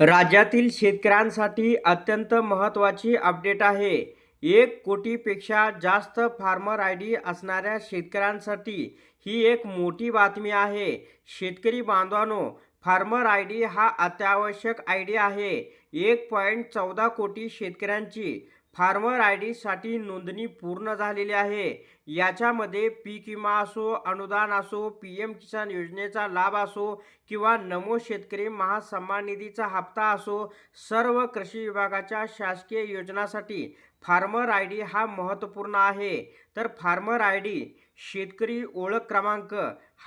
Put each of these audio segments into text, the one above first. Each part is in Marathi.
राज्यातील शेतकऱ्यांसाठी अत्यंत महत्त्वाची अपडेट आहे. एक कोटीपेक्षा जास्त फार्मर आय डी असणाऱ्या शेतकऱ्यांसाठी ही एक मोठी बातमी आहे. शेतकरी बांधवांनो फार्मर आय डी हा अत्यावश्यक आय डी आहे. एक पॉईंट चौदा कोटी शेतकऱ्यांची फार्मर आय डीसाठी नोंदणी पूर्ण झालेली आहे. याच्यामध्ये पीक विमा असो अनुदान असो पी एम किसान योजनेचा लाभ असो किंवा नमो शेतकरी महासन्मान निधीचा हप्ता असो सर्व कृषी विभागाच्या शासकीय योजनासाठी फार्मर आय डी हा महत्त्वपूर्ण आहे. तर फार्मर आय डी शेतकरी ओळख क्रमांक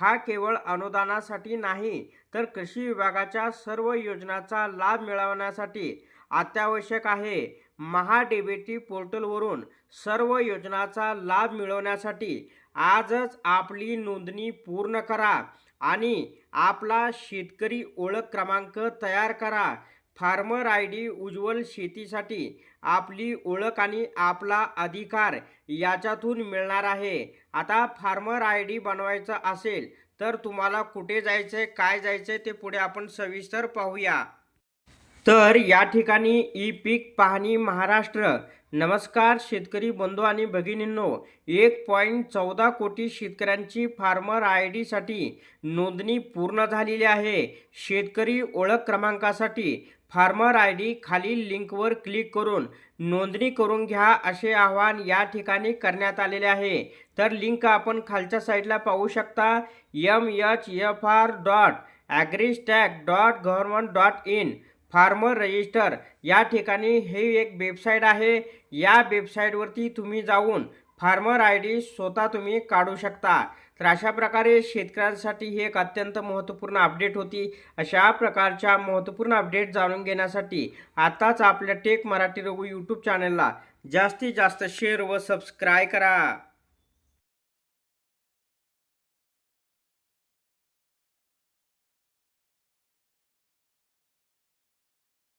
हा केवळ अनुदानासाठी नाही तर कृषी विभागाच्या सर्व योजनांचा लाभ मिळवण्यासाठी अत्यावश्यक आहे. महाडेबेटी पोर्टलवरून सर्व योजनांचा लाभ मिळवण्यासाठी आजच आपली नोंदणी पूर्ण करा आणि आपला शेतकरी ओळख क्रमांक तयार करा. फार्मर आय डी उज्ज्वल शेतीसाठी आपली ओळख आणि आपला अधिकार याच्यातून मिळणार आहे. आता फार्मर आय डी बनवायचं असेल तर तुम्हाला कुठे जायचं आहे काय जायचं आहे ते पुढे आपण सविस्तर पाहूया. तर या ठिकाणी ई पीक पाहणी महाराष्ट्र नमस्कार शेतकरी बंधू आणि भगिनींनो. एक पॉईंट चौदा कोटी शेतकऱ्यांची फार्मर आय डीसाठी नोंदणी पूर्ण झालेली आहे. शेतकरी ओळख क्रमांकासाठी फार्मर आय डी खालील लिंकवर क्लिक करून नोंदणी करून घ्या असे आवाहन या ठिकाणी करण्यात आलेले आहे. तर लिंक आपण खालच्या साईडला पाहू शकता. M H F R dot agristack dot government dot in farmer register. या ठिकाणी हे एक वेबसाईट आहे. या वेबसाईटवरती तुम्ही जाऊन फार्मर आय डी स्वतः तुम्ही काढू शकता. तर अशा प्रकारे शेतकऱ्यांसाठी ही एक अत्यंत महत्त्वपूर्ण अपडेट होती. अशा प्रकारच्या महत्त्वपूर्ण अपडेट जाणून घेण्यासाठी आत्ताच आपल्या टेक मराठी रघु यूट्यूब चॅनलला जास्तीत जास्त शेअर व सबस्क्राय करा.